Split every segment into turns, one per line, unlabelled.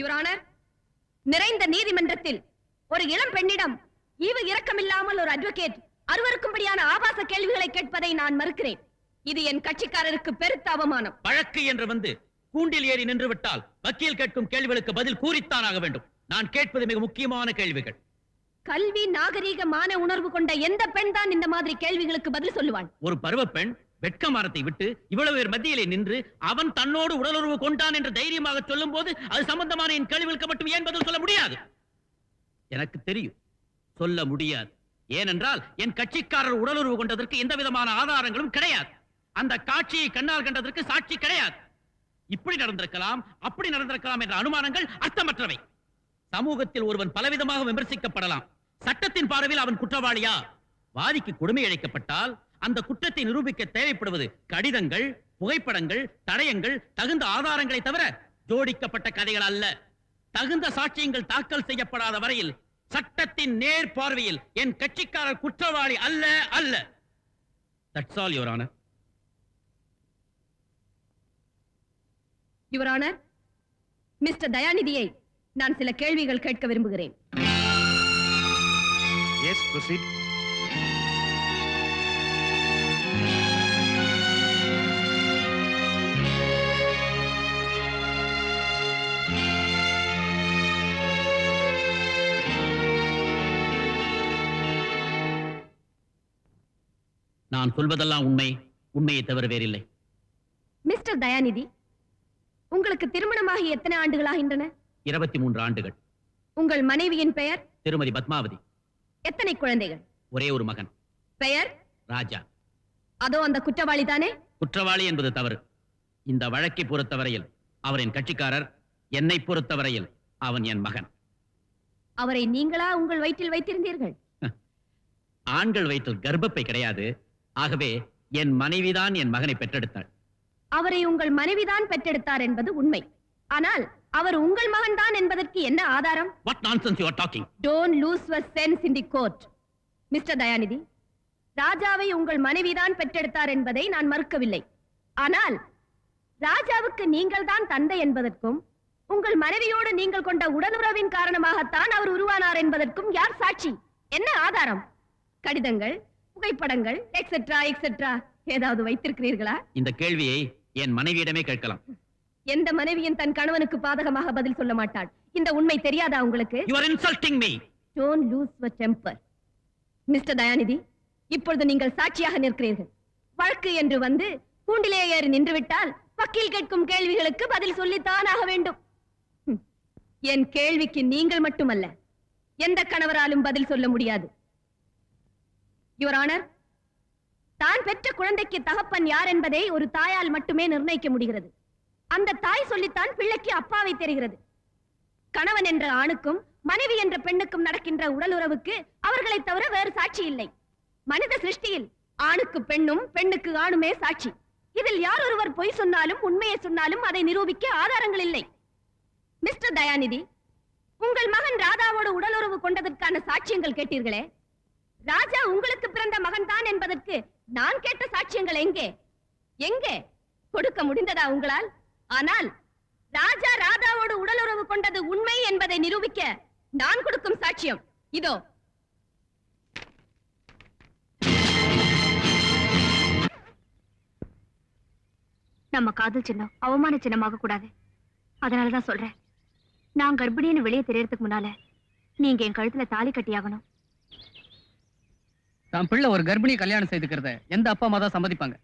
Your honour நிறைந்த நீதிமன்றத்தில் ஒரு இளம் பெண்ணிடம் ஈவு இரக்கமில்லாமல் ஒரு அட்வொகேட் அருவருக்கும்படியான ஆபாச கேள்விகளை கேட்பதை நான் மறுக்கிறேன். இது என் கட்சிக்காரருக்கு பெருத்த அவமானம்.
வழக்கு என்று வந்து கூண்டில் ஏறி நின்று விட்டால் வக்கீல் கேட்கும் கேள்விகளுக்கு பதில் கூறித்தான் ஆக வேண்டும். நான் கேட்பது மிக முக்கியமான கேள்விகள்.
கல்வி நாகரீக மான உணர்வு கொண்ட எந்த பெண் தான் இந்த மாதிரி கேள்விகளுக்கு பதில் சொல்லுவாள்?
ஒரு பருவ பெண் வெட்கமாரத்தை விட்டு இவ்வளவு பேர் மத்தியிலே நின்று அவன் தன்னோடு உடலுறவு கொண்டான் என்று தைரியமாக சொல்லும் போது அது சம்பந்தமான என் கேள்விகளுக்கு மட்டும் ஏன் பதில் சொல்ல முடியாது? எனக்கு தெரியும். சொல்ல முடியாது. ஏனென்றால் என் கட்சிக்காரர் உடலுறவு கொண்டதற்கு எந்த விதமான ஆதாரங்களும் கிடையாது. அந்த காட்சியை கண்ணால் கண்டதற்கு சாட்சி கிடையாது. இப்படி நடந்திருக்கலாம் அப்படி நடந்திருக்கலாம் என்ற அனுமானங்கள் அர்த்தமற்றவை. சமூகத்தில் ஒருவன் பலவிதமாக விமர்சிக்கப்படலாம். சட்டத்தின் பார்வையில் அவன் குற்றவாளியா? வாதிக்கு கொடுமை அழைக்கப்பட்டால் அந்த குற்றத்தை நிரூபிக்க தேவைப்படுவது கடிதங்கள் புகைப்படங்கள் தடயங்கள் தகுந்த ஆதாரங்களை தவிர ஜோடிக்கப்பட்ட கதைகள் அல்ல. தகுந்த சாட்சியங்கள் தாக்கல் செய்யப்படாத வரையில் சட்டத்தின் நேர் பார்வையில் என் கட்சிக்காரர் குற்றவாளி அல்ல அல்ல. That's all your honour
your honour mister தயாநிதியை நான் சில கேள்விகள் கேட்க விரும்புகிறேன்.
எஸ் ப்ரொசீட்
நான் சொல்வதெல்லாம் உண்மை. உண்மையை தவிர வேறில்லை.
மிஸ்டர் தயாநிதி உங்களுக்கு திருமணமாகி எத்தனை ஆண்டுகளாகின்றன
இருபத்தி மூன்று ஆண்டுகள்.
உங்கள் மனைவியின் பெயர்?
திருமதி பத்மாவதி.
எத்தனை குழந்தைகள்?
ஒரே ஒரு மகன்.
பெயர்?
ராஜா.
அதோ அந்த குற்றவாளி தானே?
குற்றவாளி என்பது தவறு. இந்த வழக்கை பொறுத்தவரையில் அவர் என் கட்சிக்காரர் என்னை பொறுத்தவரையில் அவன் என் மகன்.
அவரை நீங்களா உங்கள் வயிற்றில் வைத்திருந்தீர்கள்?
ஆண்கள் வயிற்றில் கர்ப்பப்பை கிடையாது. ஆகவே என் மனைவிதான் என் மகனை பெற்றெடுத்தாள்.
அவரை உங்கள் மனைவிதான் பெற்றெடுத்தார் என்பது உண்மை. ஆனால் அவர் உங்கள் மகன்தான் என்பதற்கு என்ன ஆதாரம்?
What nonsense you are talking
don't lose your sense in the court mister Dayanidhi ராஜாவை உங்கள் மனைவிதான் பெற்றெடுத்தார் என்பதை நான் மறுக்கவில்லை. ஆனால் ராஜாவுக்கு நீங்கள் தான் தந்தை என்பதற்கும் உங்கள் மனைவியோடு நீங்கள் கொண்ட உடலுறவின் காரணமாகத்தான் அவர் உருவானார் என்பதற்கும் யார் சாட்சி? என்ன ஆதாரம்? கடிதங்கள் புகைப்படங்கள் எக்ஸெட்ரா எக்ஸெட்ரா ஏதாவது வைத்திருக்கிறீர்களா?
இந்த கேள்வியை என் மனைவியிடமே கேட்கலாம்.
எந்த மனைவியின் தன் கணவனுக்கு பாதகமாக பதில் சொல்ல மாட்டாள்? இந்த உண்மை தெரியாதா உங்களுக்கு?
You are insulting me
don't lose your temper mister Dayanidhi இப்பொழுது நீங்கள் சாட்சியாக நிற்கிறீர்கள். வழக்கு என்று வந்து கூண்டிலே ஏறி நின்றுவிட்டால் வக்கீல் கேட்கும் கேள்விகளுக்கு பதில் சொல்லித்தான் ஆக வேண்டும். என் கேள்விக்கு நீங்கள் மட்டுமல்ல எந்த கணவராலும் பதில் சொல்ல முடியாது. யுவர் ஆனர் தான் பெற்ற குழந்தைக்கு தகப்பன் யார் என்பதை ஒரு தாயால் மட்டுமே நிர்ணயிக்க முடிகிறது. அந்த தாய் சொல்லித்தான் பிள்ளைக்கு அப்பாவை தெரிகிறது. கணவன் என்ற ஆணுக்கும் மனைவி என்ற பெண்ணுக்கும் நடக்கின்ற உடலுறவுக்கு அவர்களை தவிர வேறு சாட்சி இல்லை. மனித சிருஷ்டியில் ஆணுக்கு பெண்ணும் பெண்ணுக்கு ஆணுமே சாட்சி. இதில் யார் ஒருவர் பொய் சொன்னாலும் உண்மையை சொன்னாலும் அதை நிரூபிக்க ஆதாரங்கள் இல்லை. மிஸ்டர் தயாநிதி உங்கள் மகன் ராதாவோடு உடலுறவு கொண்டதற்கான சாட்சியங்கள் கேட்டீர்களே? ராஜா உங்களுக்கு பிறந்த மகன் தான் என்பதற்கு நான் கேட்ட சாட்சியங்கள் எங்கே? எங்கே? கொடுக்க முடிந்ததா உங்களால்? ஆனால் ராஜா ராதாவோடு உடலுறவு கொண்டது உண்மை என்பதை நிரூபிக்க நான் கொடுக்கும் சாட்சியம். இதோ.
நம்ம காதல் சின்னம் அவமான சின்னமாக கூடாது. அதனாலதான் சொல்றேன். நான் கர்ப்பிணின்னு வெளியே தெரியறதுக்கு முன்னால நீங்க என் கழுத்துல தாலி கட்டியாகணும்.
தான் பிள்ளை ஒரு கர்ப்பிணி கல்யாணம் செய்துக்கிறத எந்த அப்பா அம்மா தான் சம்மதிப்பாங்க?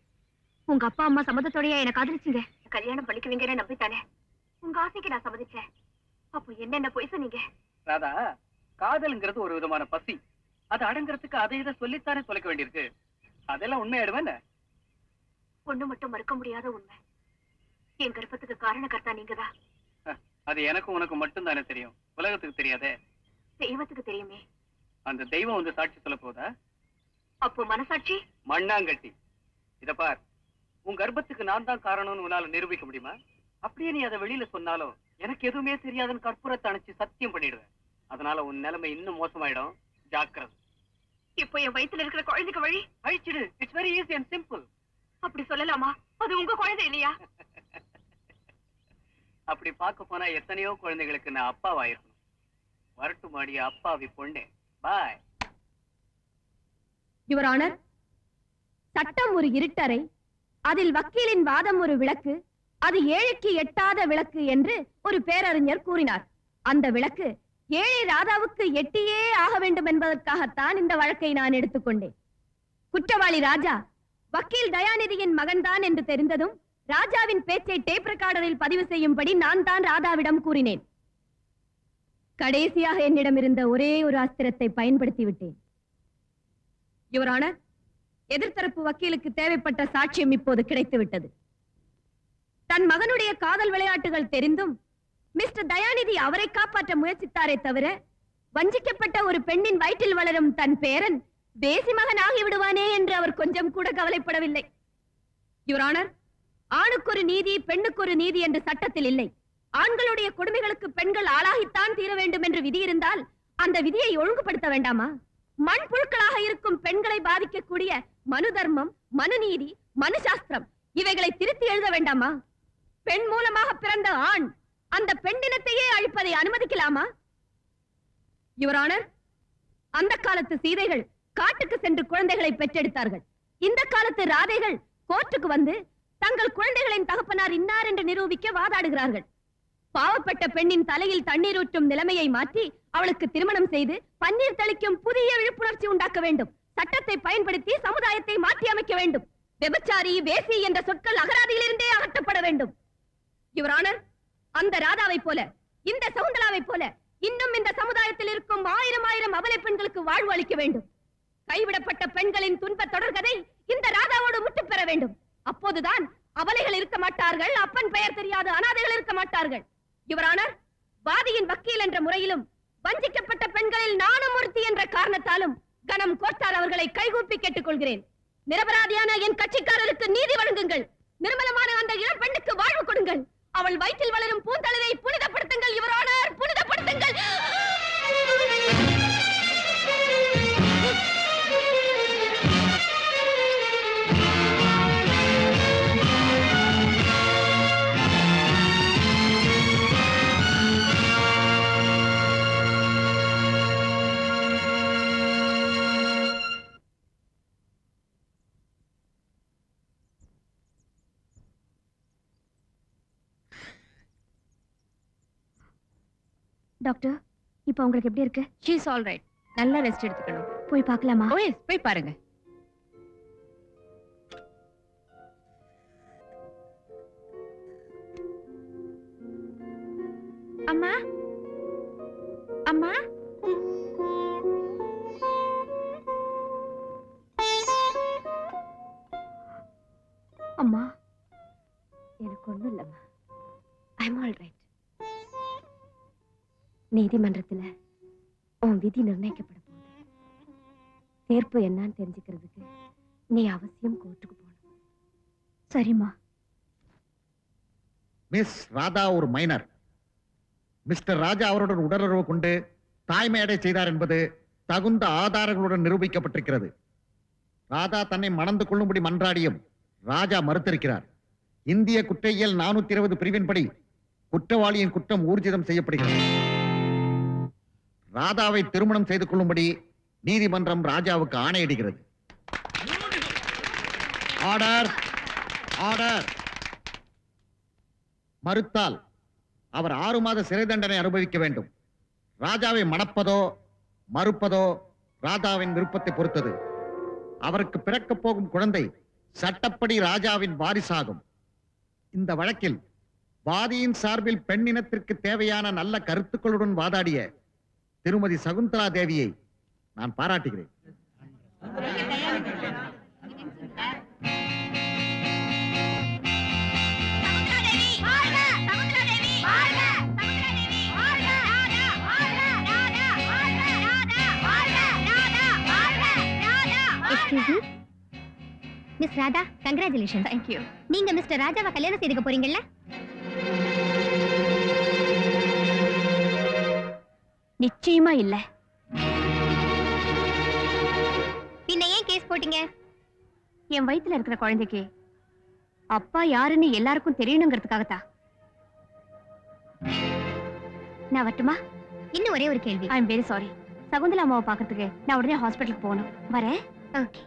உங்க அப்பா அம்மா சம்மதத்தோடயா என்ன காதலிச்சீங்க. கல்யாணம் பண்ணிக்குவீங்கன்னு நம்பித்தானே. உங்க ஆசைக்கு நான் சம்மதிச்சேன். அப்போ என்னென்ன பொய் சொன்னீங்க
ராதா காதல்ங்கிறது ஒரு விதமான பசி. அது அடங்குறதுக்கு அதை இதை சொல்லித்தானே தொலைக்க வேண்டியிருக்கு. அதெல்லாம் உண்மையாயிடுவேன்
ஒண்ணு மட்டும் மறுக்க முடியாத உண்மை. என் கர்ப்பத்துக்கு காரணக்கர்த்தா நீங்கதான்
அது எனக்கும் உனக்கு மட்டும் தானே தெரியும். உலகத்துக்கு தெரியாதே.
தெய்வத்துக்கு தெரியுமே.
அந்த தெய்வம் வந்து சாட்சி சொல்ல போதா
அப்போ மனசாட்சி?
மண்ணாங்கட்டி. இத பார். உன் கர்ப்பத்துக்கு நான் தான் காரணம்னு உன்னால நிரூபிக்க முடியுமா? அப்படியே நீ அதை வெளியில சொன்னாலும் எனக்கு எதுவுமே தெரியாதுன்னு கற்பூரத்தை அணைச்சு சத்தியம் பண்ணிடுவேன். அதனால உன் நிலைமை இன்னும் மோசமாயிடும். ஜாக்கிரதை.
இப்போ என் வயித்துல இருக்கிற குழந்தைக்கு வழி?
அழிச்சிடு. It's very easy and simple
அப்படி சொல்லலாமா? அது உங்க குழந்தை இல்லையா?
அப்படி பார்க்க போனா எத்தனையோ குழந்தைகளுக்கு நான் அப்பாவாயிருக்கணும். வரட்டுமாடி அப்பாவி பொண்ணே. Bye
your honour. சட்டம் ஒரு இருட்டறை அதில் வக்கீலின் வாதம் ஒரு விளக்கு அது ஏழைக்கு எட்டாத விளக்கு என்று ஒரு பேரறிஞர் கூறினார். அந்த விளக்கு ஏழை ராதாவுக்கு எட்டியே ஆக வேண்டும் என்பதற்காகத்தான் இந்த வழக்கை நான் எடுத்துக்கொண்டேன் குற்றவாளி ராஜா வக்கீல் தயாநிதியின் மகன்தான் என்று தெரிந்ததும் ராஜாவின் பேச்சை டேப் ரெக்கார்டரில் பதிவு செய்யும்படி நான் தான் ராதாவிடம் கூறினேன். கடைசியாக என்னிடம் இருந்த ஒரே ஒரு அஸ்திரத்தை பயன்படுத்தி விட்டேன் யுவர் ஆனர் எதிர்த்தரப்பு வக்கீலுக்கு தேவைப்பட்ட சாட்சியம் இப்போது கிடைத்துவிட்டது. தன் மகனுடைய காதல் விளையாட்டுகள் தெரிந்தும் மிஸ்டர் தயாநிதி அவரை காப்பாற்ற முயற்சித்தாரே தவிர வஞ்சிக்கப்பட்ட ஒரு பெண்ணின் வயிற்றில் வளரும் தன் பேரன் தேசி மகன் ஆகிவிடுவானே என்று அவர் கொஞ்சம் கூட கவலைப்படவில்லை. யுவர் ஆணுக்கு ஆணுக்கொரு நீதி பெண்ணுக்கொரு நீதி என்று சட்டத்தில் இல்லை. ஆண்களுடைய கொடுமைகளுக்கு பெண்கள் ஆளாகித்தான் தீர வேண்டும் என்று விதி இருந்தால் அந்த விதியை ஒழுங்குபடுத்த வேண்டாமா? மண் புழுக்களாக இருக்கும் பெண்களை பாதிக்கக்கூடிய மனு தர்மம் மனுநீதி மனு சாஸ்திரம். இவைகளை திருத்தி எழுத வேண்டாமா? பெண் மூலமாக பிறந்த ஆண் அந்த பெண்ணினத்தையே அழிப்பதை அனுமதிக்கலாமா? யுவரான அந்த காலத்து சீதைகள் காட்டுக்கு சென்று குழந்தைகளை பெற்றெடுத்தார்கள். இந்த காலத்து ராதைகள் கோர்ட்டுக்கு வந்து தங்கள் குழந்தைகளின் தகப்பனார் இன்னார் என்று நிரூபிக்க வாதாடுகிறார்கள். பாவப்பட்ட பெண்ணின் தலையில் தண்ணீர் ஊற்றும் நிலைமையை மாற்றி அவளுக்கு திருமணம் செய்து பன்னீர் தெளிக்கும் புதிய விழிப்புணர்ச்சி உண்டாக்க வேண்டும். சட்டத்தை பயன்படுத்தி சமுதாயத்தை மாற்றி அமைக்க வேண்டும். விபச்சாரி வேசி என்ற சொற்கள் அகராதியிலிருந்தே அகற்றப்பட வேண்டும். யுவர் அந்த ராதாவை போல இந்த சகுந்தலாவை போல இன்னும் இந்த சமுதாயத்தில் இருக்கும் ஆயிரம் ஆயிரம் அபலை பெண்களுக்கு வாழ்வு அளிக்க வேண்டும். கைவிடப்பட்ட பெண்களின் துன்ப தொடர்கதை இந்த ராதாவோடு முட்டு பெற வேண்டும். அப்போதுதான் அவலைகள் இருக்க மாட்டார்கள் அப்பன் பெயர் தெரியாத அனாதைகள் இருக்க மாட்டார்கள். யுவரானர் வாதியின் வக்கீல் என்ற முறையிலும் வஞ்சிக்கப்பட்ட பெண்களில் நானும் ஒருத்தி என்ற காரணத்தாலும் கணம் கோட்டார் அவர்களை கைகூப்பி கேட்டுக்கொள்கிறேன். நிரபராதியான என் கட்சிக்காரருக்கு நீதி வழங்குங்கள். நிர்மலமான அந்த இளம் பெண்ணுக்கு வாழ்வு கொடுங்கள். அவள் வயிற்றில் வளரும் பூந்தளவை புனிதப்படுத்துங்கள் யுவரானர் புனிதப்படுத்துங்கள்.
டாக்டர் இப்போ உங்களுக்கு எப்படி இருக்கு?
ஷீஸ் ஆல் ரைட் நல்லா ரெஸ்ட் எடுத்துக்கணும்.
போய் பார்க்கலாமா?
ஓஎஸ் போய் பாருங்க.
அம்மா அம்மா? அம்மா?
நீதிமன்றத்துல உன் விதி நிர்ணயிக்கப்பட போகுது தீர்ப்பு என்னன்னு தெரிஞ்சுக்கிறதுக்கு நீ அவசியம் கோர்ட்டுக்கு போகணும்.
சரிம்மா.
மிஸ் ராதா ஒரு மைனர். மிஸ்டர் ராஜா அவருடன் உடலுறவு கொண்டு தாய்மையடை செய்தார் என்பது தகுந்த ஆதாரங்களுடன் நிரூபிக்கப்பட்டிருக்கிறது. ராதா தன்னை மணந்து கொள்ளும்படி மன்றாடியும் ராஜா மறுத்திருக்கிறார். இந்திய குற்றையியல் நானூத்தி இருபது பிரிவின்படி குற்றவாளியின் குற்றம் ஊர்ஜிதம் செய்யப்படுகிறது. ராதாவை திருமணம் செய்து கொள்ளும்படி நீதிமன்றம் ராஜாவுக்கு ஆணையிடுகிறது. ஆர்டர் ஆர்டர் மறுத்தால் அவர் ஆறு மாத சிறை தண்டனை அனுபவிக்க வேண்டும். ராஜாவை மணப்பதோ மறுப்பதோ ராதாவின் விருப்பத்தை பொறுத்தது. அவருக்கு பிறக்கப் போகும் குழந்தை சட்டப்படி ராஜாவின் வாரிசாகும். இந்த வழக்கில் வாதியின் சார்பில் பெண்ணினத்திற்கு தேவையான நல்ல கருத்துக்களுடன் வாதாடிய திருமதி சகுந்தலா தேவியை நான் பாராட்டுகிறேன்.
Miss Radha congratulation
thank you
நீங்க மிஸ்டர் ராஜாவை கல்யாணம் செய்துக்க போறீங்கல்ல?
நிச்சயமா இல்ல.
பின்ன ஏன் கேஸ் போட்டீங்க?
என் வயித்துல இருக்கிற குழந்தைக்கு அப்பா யாருன்னு எல்லாருக்கும் தெரியணுங்கிறதுக்காகத்தான் நான் வரட்டுமா?
இன்னும் ஒரே ஒரு கேள்வி.
I am very sorry Shakuntala அம்மாவை பார்க்கறதுக்கு நான் உடனே ஹாஸ்பிட்டலுக்கு போகணும். வரேன்?
ஓகே.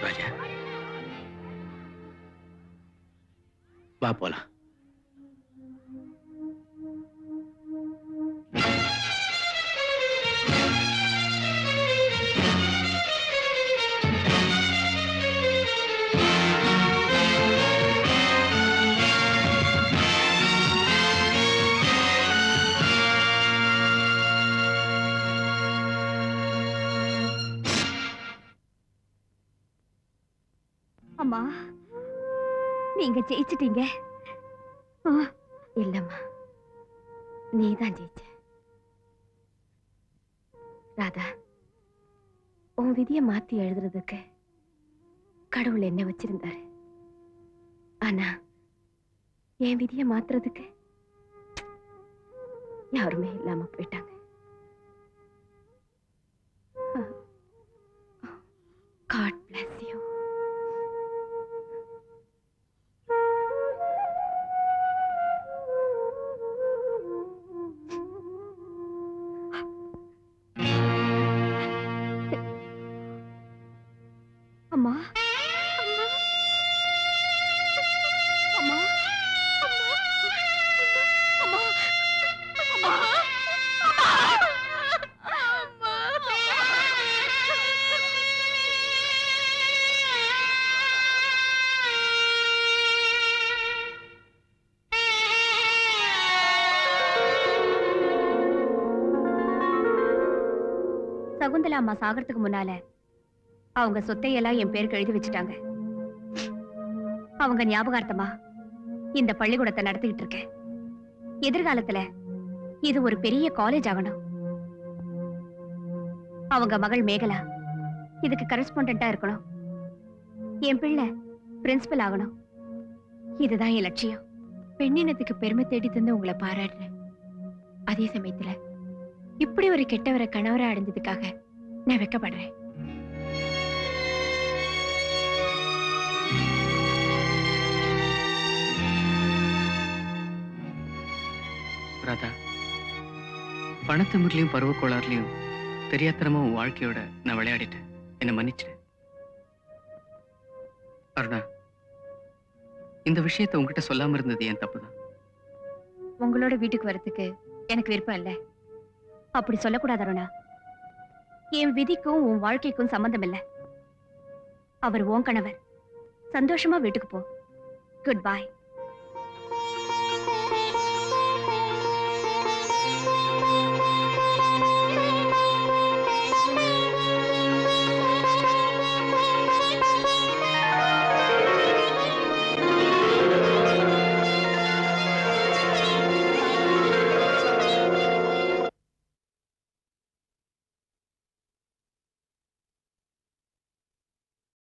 ராஜா. வா போலாம்.
அம்மா நீங்க ஜெயிச்சிட்டீங்க. ஆ, இல்லம்மா. நீதான் ஜெயிச்ச. ராதா உன் விதிய மாத்தி எழுதுறதுக்கு கடவுள் என்ன வச்சிருந்தாரு. ஆனா என் விதிய மாத்துறதுக்கு யாருமே இல்லாம போயிட்டாங்க. சகுந்தலா அம்மா சாகறதுக்கு முன்னால அவங்க சொத்தையெல்லாம் என் பேருக்கு எழுதி வச்சுட்டாங்க. அவங்க ஞாபகார்த்தமா இந்த பள்ளிக்கூடத்தை நடத்திக்கிட்டு இருக்கேன். எதிர்காலத்துல இது ஒரு பெரிய காலேஜ் ஆகணும். அவங்க மகள் மேகலா இதுக்கு கரஸ்பாண்டா இருக்கணும். என் பிள்ளை பிரின்சிபல் ஆகணும். இதுதான் என் லட்சியம். பெண்ணினத்துக்கு பெருமை தேடி தந்து உங்களை பாராடுறேன் அதே சமயத்துல இப்படி ஒரு கெட்டவரை கணவரா அடைஞ்சதுக்காக நான் வெக்கப்படுறேன்.
ராதா பணத்தமிழ்லையும் பருவ கோளாறுலையும் தெரியாத்தனமா உன் வாழ்க்கையோட நான் விளையாடிட்டேன். என்னை மன்னிச்சிடு அருணா இந்த விஷயத்தை உன்கிட்ட சொல்லாம இருந்தது என் தப்புதான்?
உங்களோட வீட்டுக்கு வரதுக்கு எனக்கு விருப்பம் இல்ல. அப்படி சொல்லக்கூடாது அருணா. என் விதிக்கும் உன் வாழ்க்கைக்கும் சம்பந்தம் இல்ல அவர் உன் கணவர். சந்தோஷமா வீட்டுக்கு போ. குட் பாய்